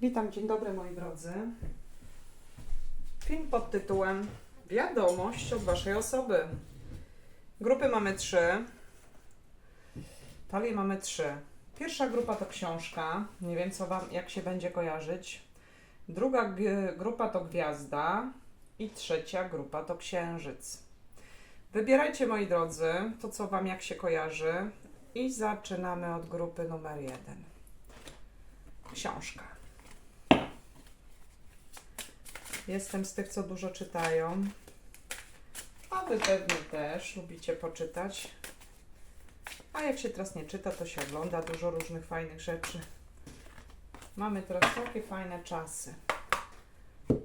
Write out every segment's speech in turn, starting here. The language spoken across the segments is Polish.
Witam, dzień dobry moi drodzy. Film pod tytułem Wiadomość od Waszej osoby. Grupy mamy trzy. Talie mamy trzy. Pierwsza grupa to książka. Nie wiem, co wam, jak się będzie kojarzyć. Druga grupa to gwiazda. I trzecia grupa to księżyc. Wybierajcie, moi drodzy, to co Wam jak się kojarzy. I zaczynamy od grupy numer jeden. Książka. Jestem z tych, co dużo czytają. A Wy pewnie też lubicie poczytać. A jak się teraz nie czyta, to się ogląda dużo różnych fajnych rzeczy. Mamy teraz takie fajne czasy.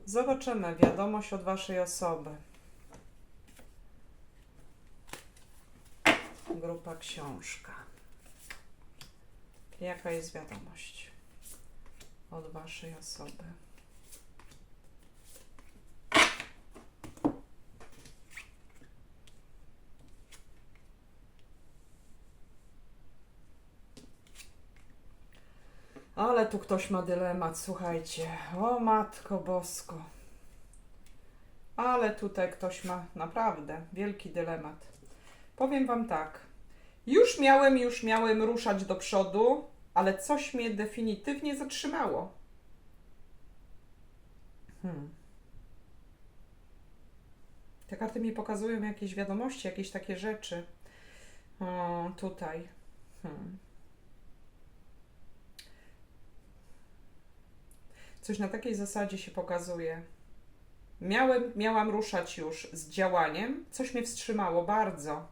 Zobaczymy wiadomość od Waszej osoby. Grupa książka. Jaka jest wiadomość od Waszej osoby? Ale tu ktoś ma dylemat, słuchajcie. O matko bosko. Ale tutaj ktoś ma naprawdę wielki dylemat. Powiem wam tak. Już miałem, już miałem ruszać do przodu, ale coś mnie definitywnie zatrzymało. Hmm. Te karty mi pokazują jakieś wiadomości, jakieś takie rzeczy. O, tutaj. Hmm. Coś na takiej zasadzie się pokazuje. Miałem, miałam ruszać już z działaniem, coś mnie wstrzymało bardzo.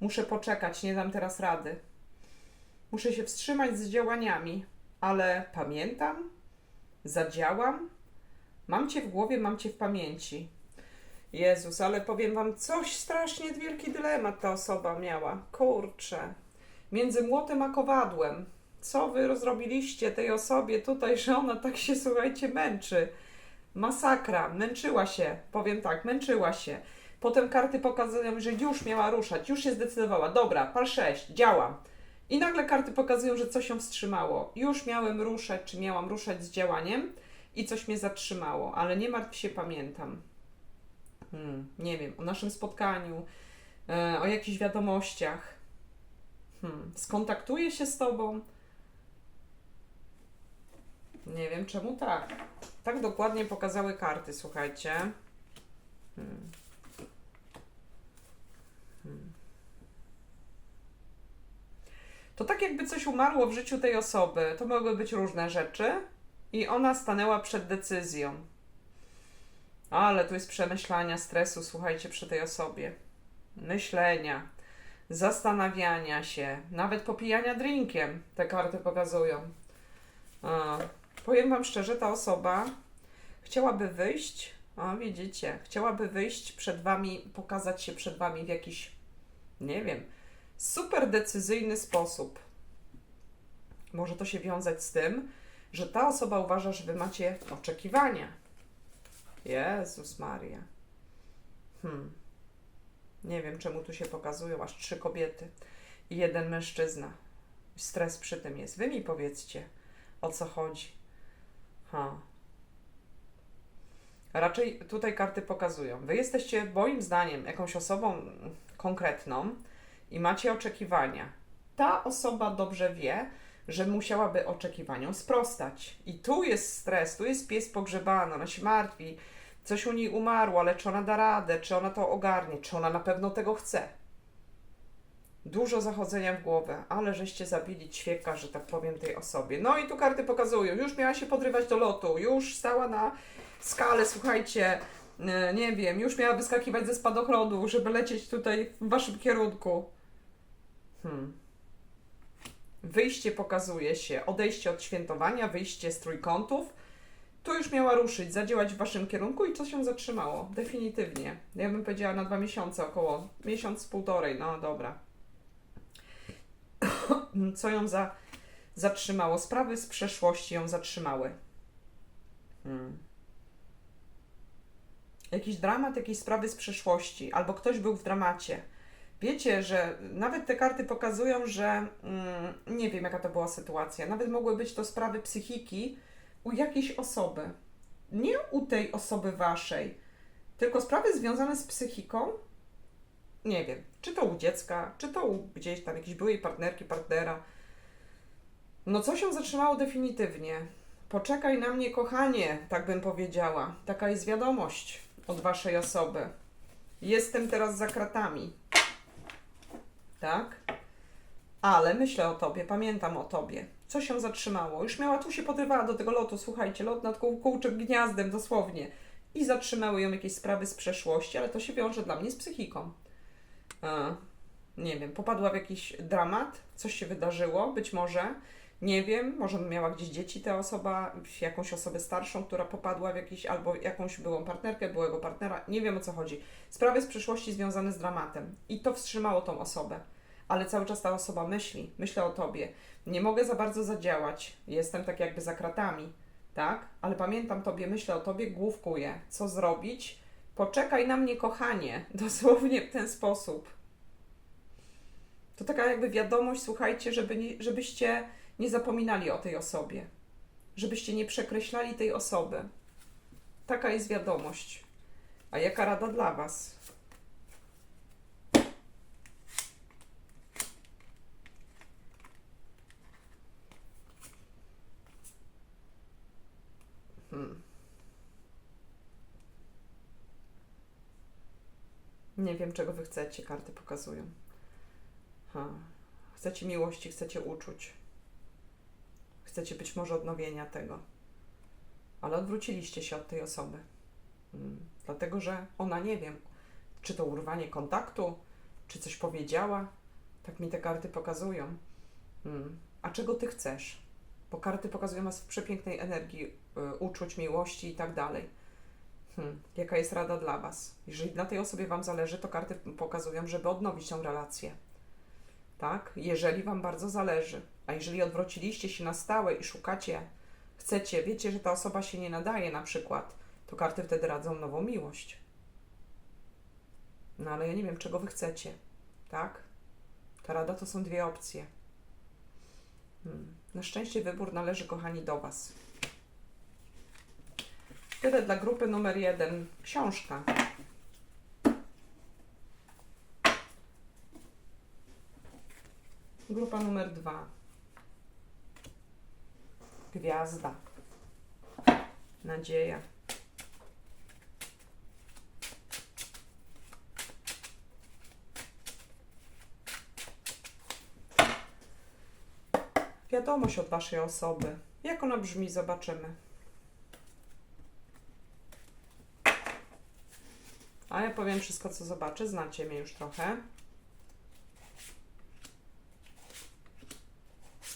Muszę poczekać, nie dam teraz rady. Muszę się wstrzymać z działaniami, ale pamiętam, zadziałam. Mam cię w głowie, mam cię w pamięci. Jezus, ale powiem wam, coś strasznie wielki dylemat ta osoba miała. Kurczę. Między młotem a kowadłem. Co wy zrobiliście tej osobie tutaj, że ona tak się, słuchajcie, męczy? Masakra, męczyła się, powiem tak, męczyła się. Potem karty pokazują, że już miała ruszać, już się zdecydowała. Dobra, pal 6, działam. I nagle karty pokazują, że coś ją wstrzymało. Już miałem ruszać, czy miałam ruszać z działaniem i coś mnie zatrzymało, ale nie martw się, pamiętam. Hmm, nie wiem, o naszym spotkaniu, e, o jakichś wiadomościach. Hmm, skontaktuję się z tobą. Nie wiem czemu tak. Tak dokładnie pokazały karty, słuchajcie. Hmm. Hmm. To tak jakby coś umarło w życiu tej osoby. To mogły być różne rzeczy. I ona stanęła przed decyzją. Ale tu jest przemyślania, stresu, słuchajcie, przy tej osobie. Myślenia, zastanawiania się, nawet popijania drinkiem. Te karty pokazują. A, powiem Wam szczerze, ta osoba chciałaby wyjść, o widzicie, chciałaby wyjść przed Wami, pokazać się przed Wami w jakiś, nie wiem, super decyzyjny sposób. Może to się wiązać z tym, że ta osoba uważa, że Wy macie oczekiwania. Jezus Maria. Hmm. Nie wiem, czemu tu się pokazują aż trzy kobiety i jeden mężczyzna. Stres przy tym jest. Wy mi powiedzcie, o co chodzi. Ha. Raczej tutaj karty pokazują. Wy jesteście, moim zdaniem, jakąś osobą konkretną i macie oczekiwania. Ta osoba dobrze wie, że musiałaby oczekiwaniom sprostać. I tu jest stres, tu jest pies pogrzebany, ona się martwi, coś u niej umarło, ale czy ona da radę, czy ona to ogarnie, czy ona na pewno tego chce. Dużo zachodzenia w głowę, ale żeście zabili ćwieka, że tak powiem, tej osobie. No i tu karty pokazują, już miała się podrywać do lotu, już stała na skale, słuchajcie, e, nie wiem, już miała wyskakiwać ze spadochronu, żeby lecieć tutaj w waszym kierunku. Hmm. Wyjście pokazuje się, odejście od świętowania, wyjście z trójkątów. Tu już miała ruszyć, zadziałać w waszym kierunku i co się zatrzymało? Definitywnie. Ja bym powiedziała na dwa miesiące około. Miesiąc, półtorej, no dobra. Co ją za, zatrzymało? Sprawy z przeszłości ją zatrzymały. Hmm. Jakiś dramat, jakieś sprawy z przeszłości, albo ktoś był w dramacie. Wiecie, że nawet te karty pokazują, że mm, nie wiem, jaka to była sytuacja. Nawet mogły być to sprawy psychiki u jakiejś osoby. Nie u tej osoby waszej, tylko sprawy związane z psychiką. Nie wiem, czy to u dziecka, czy to u gdzieś tam jakiejś byłej partnerki, partnera. No co się zatrzymało definitywnie? Poczekaj na mnie, kochanie, tak bym powiedziała. Taka jest wiadomość od waszej osoby. Jestem teraz za kratami. Tak? Ale myślę o tobie, pamiętam o tobie. Co się zatrzymało? Już miała tu się podrywała do tego lotu, słuchajcie, lot nad kół, kółczym gniazdem dosłownie. I zatrzymały ją jakieś sprawy z przeszłości, ale to się wiąże dla mnie z psychiką. Nie wiem, popadła w jakiś dramat, coś się wydarzyło, być może. Nie wiem, może miała gdzieś dzieci ta osoba, jakąś osobę starszą, która popadła w jakiś, albo jakąś byłą partnerkę, byłego partnera, nie wiem o co chodzi. Sprawy z przeszłości związane z dramatem i to wstrzymało tą osobę. Ale cały czas ta osoba myśli, myślę o tobie. Nie mogę za bardzo zadziałać, jestem tak jakby za kratami, tak? Ale pamiętam tobie, myślę o tobie, główkuję. Co zrobić? Poczekaj na mnie, kochanie. Dosłownie w ten sposób. To taka jakby wiadomość, słuchajcie, żeby nie, żebyście nie zapominali o tej osobie, żebyście nie przekreślali tej osoby. Taka jest wiadomość. A jaka rada dla Was? Hmm. Nie wiem, czego Wy chcecie, karty pokazują. Ha. Chcecie miłości, chcecie uczuć. Chcecie być może odnowienia tego. Ale odwróciliście się od tej osoby. Mm. Dlatego, że ona nie wiem, czy to urwanie kontaktu, czy coś powiedziała. Tak mi te karty pokazują. Mm. A czego ty chcesz? Bo karty pokazują nas w przepięknej energii y, uczuć, miłości i tak dalej. Hmm. Jaka jest rada dla Was? Jeżeli na tej osobie Wam zależy, to karty pokazują, żeby odnowić tą relację. Tak? Jeżeli Wam bardzo zależy. A jeżeli odwróciliście się na stałe i szukacie, chcecie, wiecie, że ta osoba się nie nadaje na przykład, to karty wtedy radzą nową miłość. No ale ja nie wiem, czego Wy chcecie. Tak? Ta rada to są dwie opcje. Hmm. Na szczęście wybór należy, kochani, do Was. Tyle dla grupy numer jeden. Książka. Grupa numer dwa. Gwiazda. Nadzieja. Wiadomość od Waszej osoby. Jak ona brzmi, zobaczymy. A ja powiem wszystko, co zobaczę. Znacie mnie już trochę.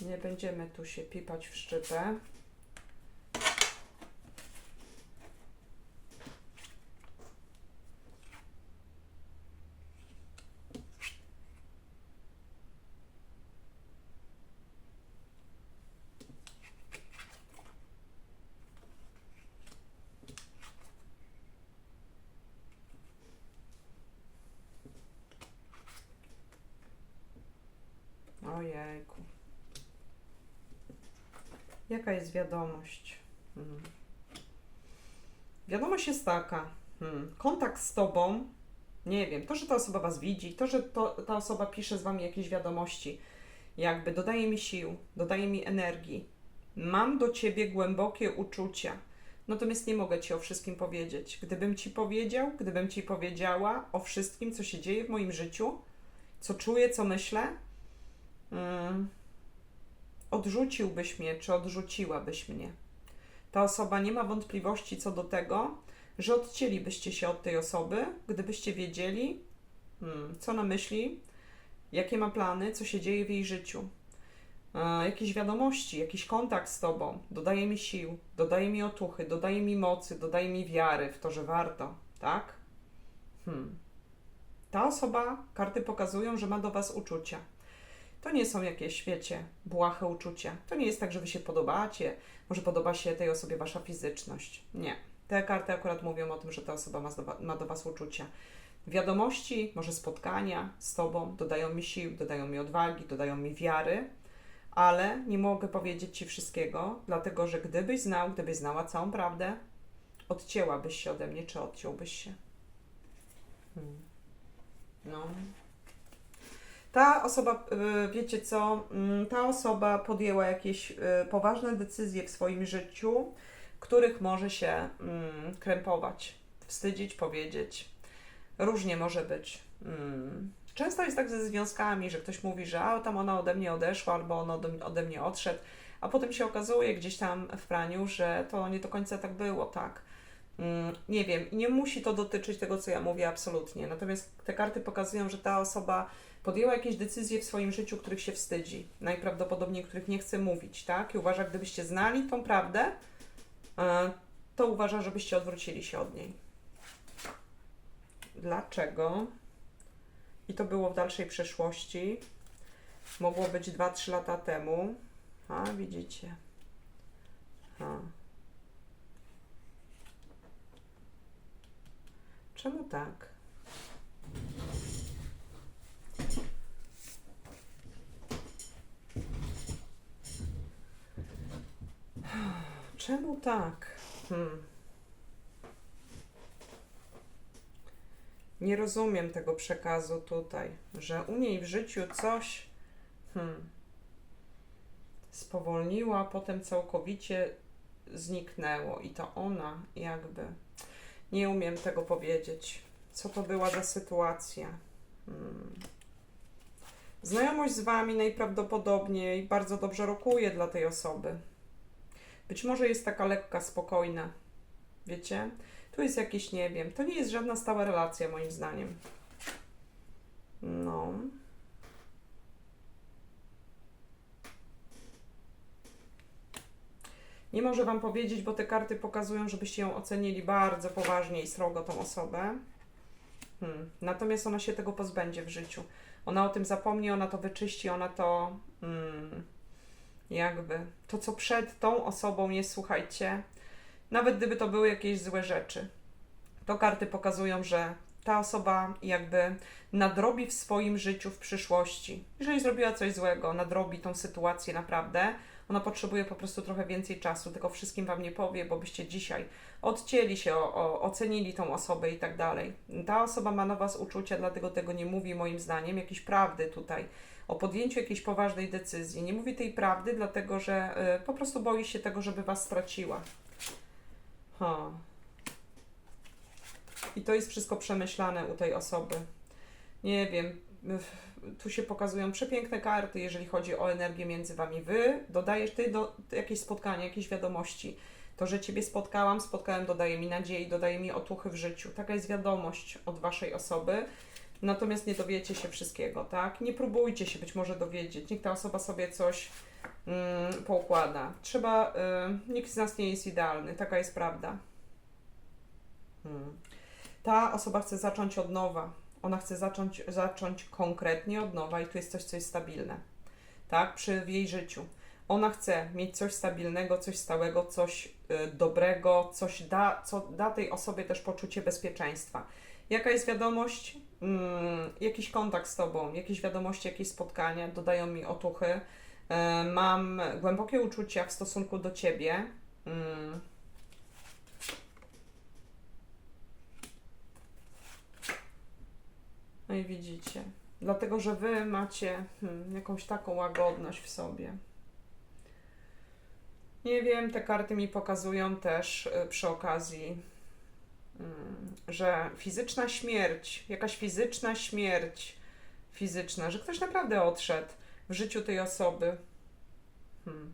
Nie będziemy tu się pipać w szczypę. Jaka jest wiadomość? Hmm. Wiadomość jest taka. Hmm. Kontakt z Tobą, nie wiem, to, że ta osoba Was widzi, to, że to, ta osoba pisze z Wami jakieś wiadomości, jakby dodaje mi sił, dodaje mi energii. Mam do Ciebie głębokie uczucia, natomiast nie mogę Ci o wszystkim powiedzieć. Gdybym Ci powiedział, gdybym Ci powiedziała o wszystkim, co się dzieje w moim życiu, co czuję, co myślę, hmm, odrzuciłbyś mnie, czy odrzuciłabyś mnie. Ta osoba nie ma wątpliwości co do tego, że odcięlibyście się od tej osoby, gdybyście wiedzieli, hmm, co na myśli, jakie ma plany, co się dzieje w jej życiu. E, jakieś wiadomości, jakiś kontakt z tobą, dodaje mi sił, dodaje mi otuchy, dodaje mi mocy, dodaje mi wiary w to, że warto, tak? Hmm. Ta osoba, karty pokazują, że ma do Was uczucia. To nie są jakieś, wiecie, błahe uczucia. To nie jest tak, że wy się podobacie, może podoba się tej osobie wasza fizyczność. Nie. Te karty akurat mówią o tym, że ta osoba ma do, ma do was uczucia. Wiadomości, może spotkania z tobą dodają mi sił, dodają mi odwagi, dodają mi wiary, ale nie mogę powiedzieć Ci wszystkiego, dlatego że gdybyś znał, gdybyś znała całą prawdę, odcięłabyś się ode mnie, czy odciąłbyś się. Hmm. No. Ta osoba, y, wiecie co, mm, ta osoba podjęła jakieś y, poważne decyzje w swoim życiu, których może się mm, krępować, wstydzić, powiedzieć. Różnie może być. Mm. Często jest tak ze związkami, że ktoś mówi, że a, tam ona ode mnie odeszła, albo on ode, mnie odszedł, a potem się okazuje gdzieś tam w praniu, że to nie do końca tak było, tak. Nie wiem, nie musi to dotyczyć tego, co ja mówię, absolutnie. Natomiast te karty pokazują, że ta osoba podjęła jakieś decyzje w swoim życiu, których się wstydzi, najprawdopodobniej których nie chce mówić, tak? I uważa, gdybyście znali tą prawdę, e, to uważa, żebyście odwrócili się od niej. Dlaczego? I to było w dalszej przeszłości. Mogło być 2-3 lata temu. A, widzicie. A. Czemu tak? Czemu tak? Hmm. Nie rozumiem tego przekazu tutaj, że u niej w życiu coś hmm, spowolniło, a potem całkowicie zniknęło i to ona jakby. Nie umiem tego powiedzieć. Co to była za sytuacja? Hmm. Znajomość z Wami najprawdopodobniej bardzo dobrze rokuje dla tej osoby. Być może jest taka lekka, spokojna. Wiecie? Tu jest jakieś, nie wiem, to nie jest żadna stała relacja, moim zdaniem. No. Nie może Wam powiedzieć, bo te karty pokazują, żebyście ją ocenili bardzo poważnie i srogo, tą osobę. Hmm. Natomiast ona się tego pozbędzie w życiu. Ona o tym zapomni, ona to wyczyści, ona to. Hmm, jakby. To, co przed tą osobą jest, słuchajcie, nawet gdyby to były jakieś złe rzeczy, to karty pokazują, że ta osoba jakby nadrobi w swoim życiu w przyszłości. Jeżeli zrobiła coś złego, nadrobi tą sytuację naprawdę, ona potrzebuje po prostu trochę więcej czasu, tylko wszystkim Wam nie powie, bo byście dzisiaj odcięli się, o, o, ocenili tą osobę i tak dalej. Ta osoba ma na Was uczucia, dlatego tego nie mówi, moim zdaniem, jakiejś prawdy tutaj, o podjęciu jakiejś poważnej decyzji. Nie mówi tej prawdy, dlatego że y, po prostu boi się tego, żeby Was straciła. Ha. I to jest wszystko przemyślane u tej osoby. Nie wiem, tu się pokazują przepiękne karty, jeżeli chodzi o energię między wami. Wy dodajesz ty do jakieś spotkanie, jakieś wiadomości. To, że Ciebie spotkałam, spotkałem, dodaje mi nadziei, dodaje mi otuchy w życiu. Taka jest wiadomość od Waszej osoby. Natomiast nie dowiecie się wszystkiego, tak? Nie próbujcie się być może dowiedzieć. Niech ta osoba sobie coś mm, poukłada. Trzeba, y, nikt z nas nie jest idealny, taka jest prawda. Hmm. Ta osoba chce zacząć od nowa. Ona chce zacząć, zacząć konkretnie od nowa i tu jest coś, co jest stabilne. Tak? Przy w jej życiu. Ona chce mieć coś stabilnego, coś stałego, coś y, dobrego, coś da, co da tej osobie też poczucie bezpieczeństwa. Jaka jest wiadomość? Mm, jakiś kontakt z Tobą, jakieś wiadomości, jakieś spotkania dodają mi otuchy. Y, mam głębokie uczucia w stosunku do Ciebie. Mm. No i widzicie. Dlatego, że wy macie hmm, jakąś taką łagodność w sobie. Nie wiem, te karty mi pokazują też y, przy okazji, mm, że fizyczna śmierć, jakaś fizyczna śmierć fizyczna, że ktoś naprawdę odszedł w życiu tej osoby. Hmm.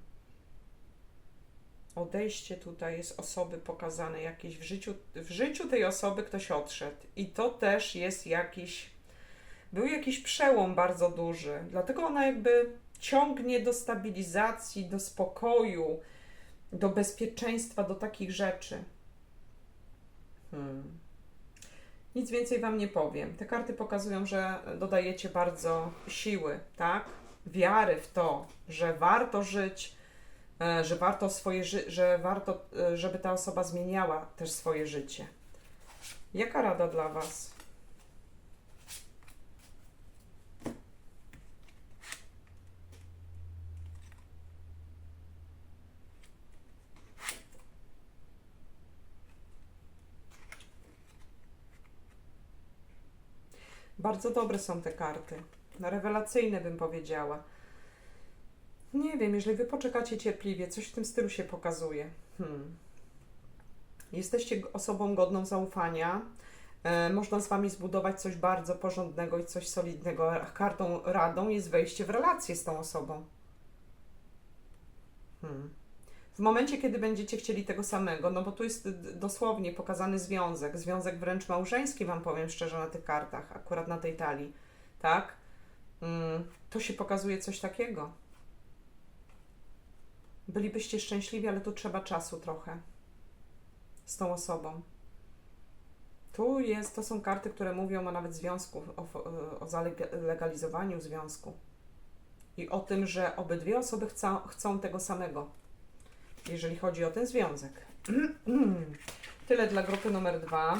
Odejście tutaj jest osoby pokazane jakieś w życiu, w życiu tej osoby ktoś odszedł. I to też jest jakiś był jakiś przełom bardzo duży. Dlatego ona jakby ciągnie do stabilizacji, do spokoju, do bezpieczeństwa, do takich rzeczy. Hmm. Nic więcej Wam nie powiem. Te karty pokazują, że dodajecie bardzo siły, tak? Wiary w to, że warto żyć, e, że warto swoje ży że warto, e, żeby ta osoba zmieniała też swoje życie. Jaka rada dla Was? Bardzo dobre są te karty. Rewelacyjne bym powiedziała. Nie wiem, jeżeli wy poczekacie cierpliwie, coś w tym stylu się pokazuje. Hmm. Jesteście osobą godną zaufania. E, można z wami zbudować coś bardzo porządnego i coś solidnego. Kartą radą jest wejście w relację z tą osobą. Hmm. W momencie, kiedy będziecie chcieli tego samego, no bo tu jest dosłownie pokazany związek, związek wręcz małżeński, Wam powiem szczerze, na tych kartach, akurat na tej talii, tak? Mm, to się pokazuje coś takiego. Bylibyście szczęśliwi, ale tu trzeba czasu trochę z tą osobą. Tu jest, to są karty, które mówią o nawet związku, o, o zalegalizowaniu związku i o tym, że obydwie osoby chcą tego samego jeżeli chodzi o ten związek. Tyle dla grupy numer dwa.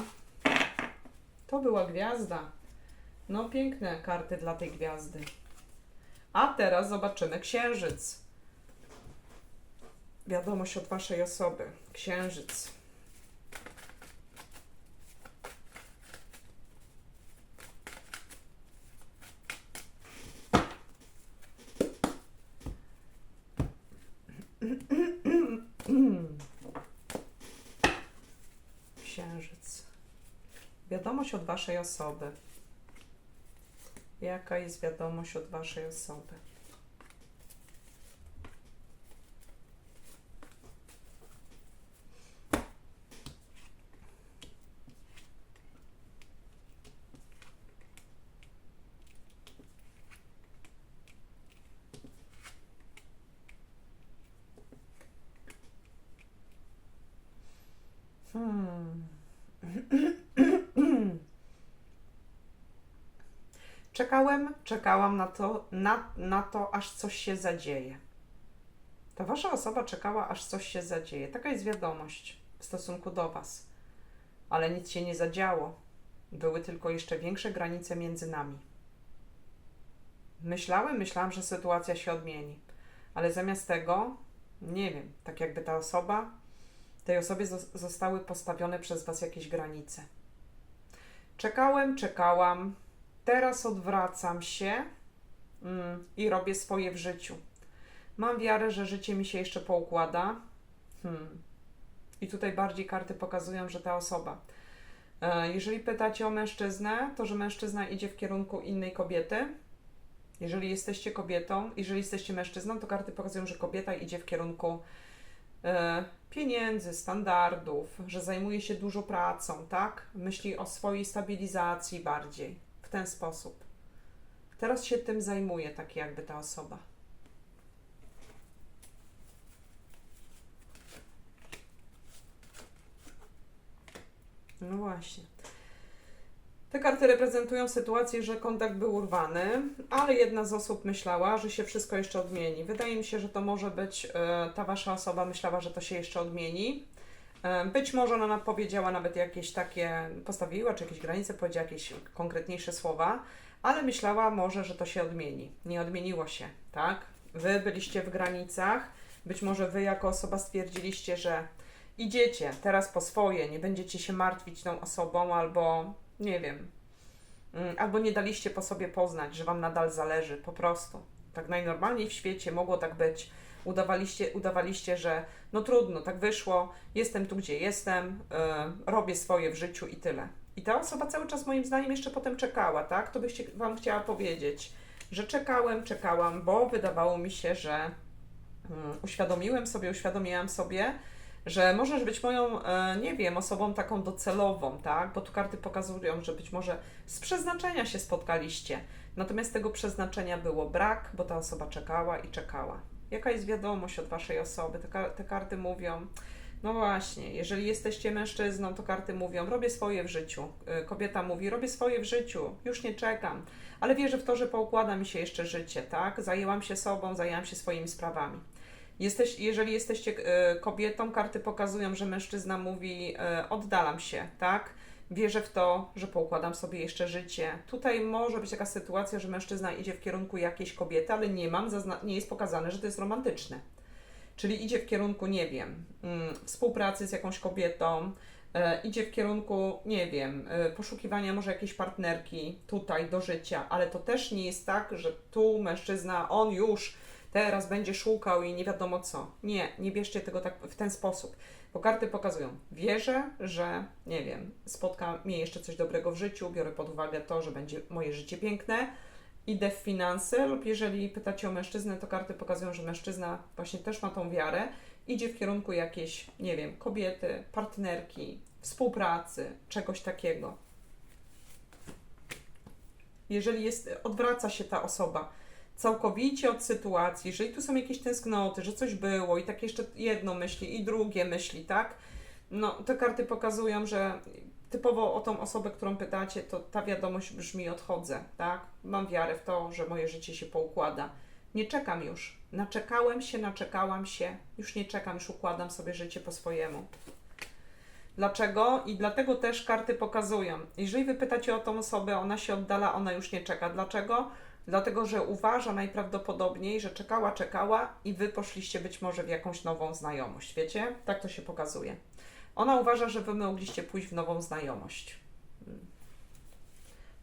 To była gwiazda. No, piękne karty dla tej gwiazdy. A teraz zobaczymy księżyc. Wiadomość od Waszej osoby. Księżyc. Wiadomość od Waszej osoby. Jaka jest wiadomość od Waszej osoby? Hmm. Czekałem, czekałam na to, na, na to, aż coś się zadzieje. Ta wasza osoba czekała, aż coś się zadzieje. Taka jest wiadomość w stosunku do was. Ale nic się nie zadziało. Były tylko jeszcze większe granice między nami. Myślałem, myślałam, że sytuacja się odmieni. Ale zamiast tego, nie wiem, tak jakby ta osoba tej osobie zos- zostały postawione przez Was jakieś granice. Czekałem, czekałam, teraz odwracam się mm, i robię swoje w życiu. Mam wiarę, że życie mi się jeszcze poukłada. Hmm. I tutaj bardziej karty pokazują, że ta osoba. E, jeżeli pytacie o mężczyznę, to że mężczyzna idzie w kierunku innej kobiety. Jeżeli jesteście kobietą, jeżeli jesteście mężczyzną, to karty pokazują, że kobieta idzie w kierunku e, pieniędzy, standardów, że zajmuje się dużo pracą, tak? Myśli o swojej stabilizacji bardziej w ten sposób. Teraz się tym zajmuje, tak jakby ta osoba. No właśnie. Te karty reprezentują sytuację, że kontakt był urwany, ale jedna z osób myślała, że się wszystko jeszcze odmieni. Wydaje mi się, że to może być, e, ta wasza osoba myślała, że to się jeszcze odmieni. E, Być może ona powiedziała nawet jakieś takie, postawiła czy jakieś granice, powiedziała jakieś konkretniejsze słowa, ale myślała może, że to się odmieni. Nie odmieniło się, tak? Wy byliście w granicach, być może wy jako osoba stwierdziliście, że idziecie teraz po swoje, nie będziecie się martwić tą osobą albo nie wiem, Mm, albo nie daliście po sobie poznać, że wam nadal zależy, po prostu. Tak najnormalniej w świecie mogło tak być. Udawaliście, udawaliście, że no trudno, tak wyszło, jestem tu, gdzie jestem, yy, robię swoje w życiu i tyle. I ta osoba cały czas moim zdaniem jeszcze potem czekała, tak? To byście wam chciała powiedzieć, że czekałem, czekałam, bo wydawało mi się, że mm, uświadomiłem sobie, uświadomiłam sobie, że możesz być moją, e, nie wiem, osobą taką docelową, tak? Bo tu karty pokazują, że być może z przeznaczenia się spotkaliście. Natomiast tego przeznaczenia było brak, bo ta osoba czekała i czekała. Jaka jest wiadomość od waszej osoby? Te, te karty mówią, no właśnie, jeżeli jesteście mężczyzną, to karty mówią, robię swoje w życiu. Y, Kobieta mówi, robię swoje w życiu, już nie czekam, ale wierzę w to, że poukłada mi się jeszcze życie, tak? Zajęłam się sobą, zajęłam się swoimi sprawami. Jesteś, jeżeli jesteście e, kobietą, karty pokazują, że mężczyzna mówi: e, Oddalam się, tak? Wierzę w to, że poukładam sobie jeszcze życie. Tutaj może być taka sytuacja, że mężczyzna idzie w kierunku jakiejś kobiety, ale nie mam, nie jest pokazane, że to jest romantyczne. Czyli idzie w kierunku, nie wiem, mm, współpracy z jakąś kobietą, e, idzie w kierunku, nie wiem, e, poszukiwania może jakiejś partnerki tutaj do życia, ale to też nie jest tak, że tu mężczyzna, on już teraz będzie szukał i nie wiadomo co. Nie, nie bierzcie tego tak w ten sposób. Bo karty pokazują, wierzę, że, nie wiem, spotka mnie jeszcze coś dobrego w życiu, biorę pod uwagę to, że będzie moje życie piękne, idę w finanse, lub jeżeli pytacie o mężczyznę, to karty pokazują, że mężczyzna właśnie też ma tą wiarę, idzie w kierunku jakiejś, nie wiem, kobiety, partnerki, współpracy, czegoś takiego. Jeżeli jest, odwraca się ta osoba całkowicie od sytuacji, jeżeli tu są jakieś tęsknoty, że coś było i tak jeszcze jedno myśli i drugie myśli, tak? No, te karty pokazują, że typowo o tą osobę, którą pytacie, to ta wiadomość brzmi odchodzę, tak? Mam wiarę w to, że moje życie się poukłada. Nie czekam już. Naczekałem się, naczekałam się. Już nie czekam, już układam sobie życie po swojemu. Dlaczego? I dlatego też karty pokazują. Jeżeli wy pytacie o tą osobę, ona się oddala, ona już nie czeka. Dlaczego? Dlatego, że uważa najprawdopodobniej, że czekała, czekała i wy poszliście być może w jakąś nową znajomość. Wiecie? Tak to się pokazuje. Ona uważa, że wy mogliście pójść w nową znajomość. Mm.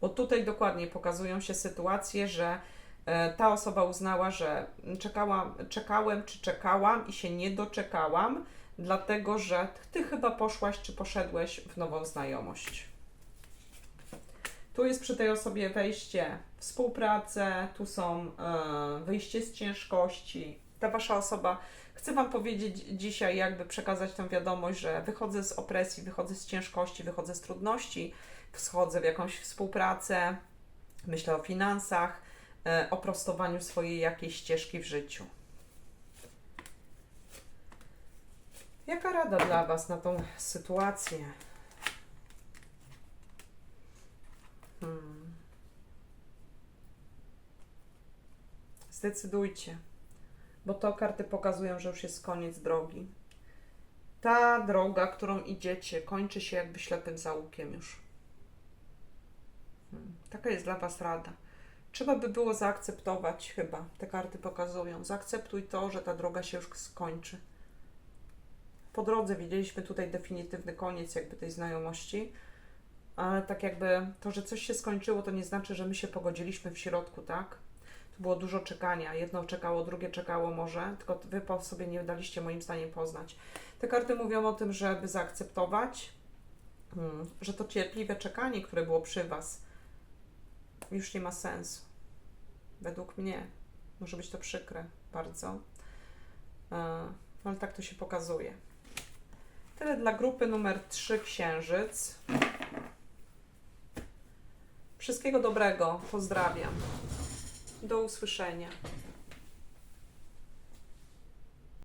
Bo tutaj dokładnie pokazują się sytuacje, że e, ta osoba uznała, że czekałam, czekałem czy czekałam i się nie doczekałam, dlatego że ty chyba poszłaś czy poszedłeś w nową znajomość. Tu jest przy tej osobie wejście współpracę, tu są e, wyjście z ciężkości. Ta wasza osoba, chcę Wam powiedzieć dzisiaj, jakby przekazać tę wiadomość, że wychodzę z opresji, wychodzę z ciężkości, wychodzę z trudności, wchodzę w jakąś współpracę, myślę o finansach, e, o prostowaniu swojej jakiejś ścieżki w życiu. Jaka rada dla Was na tą sytuację? Zdecydujcie, bo to karty pokazują, że już jest koniec drogi. Ta droga, którą idziecie, kończy się jakby ślepym zaułkiem już. Hmm. Taka jest dla Was rada. Trzeba by było zaakceptować, chyba te karty pokazują. Zaakceptuj to, że ta droga się już skończy. Po drodze widzieliśmy tutaj definitywny koniec jakby tej znajomości ale tak jakby to, że coś się skończyło, to nie znaczy, że my się pogodziliśmy w środku, tak? Było dużo czekania. Jedno czekało, drugie czekało może, tylko wy po sobie nie daliście moim zdaniem poznać. Te karty mówią o tym, żeby zaakceptować, hmm, że to cierpliwe czekanie, które było przy was, już nie ma sensu. Według mnie. Może być to przykre bardzo. Yy, ale tak to się pokazuje. Tyle dla grupy numer 3 Księżyc. Wszystkiego dobrego. Pozdrawiam. Do usłyszenia.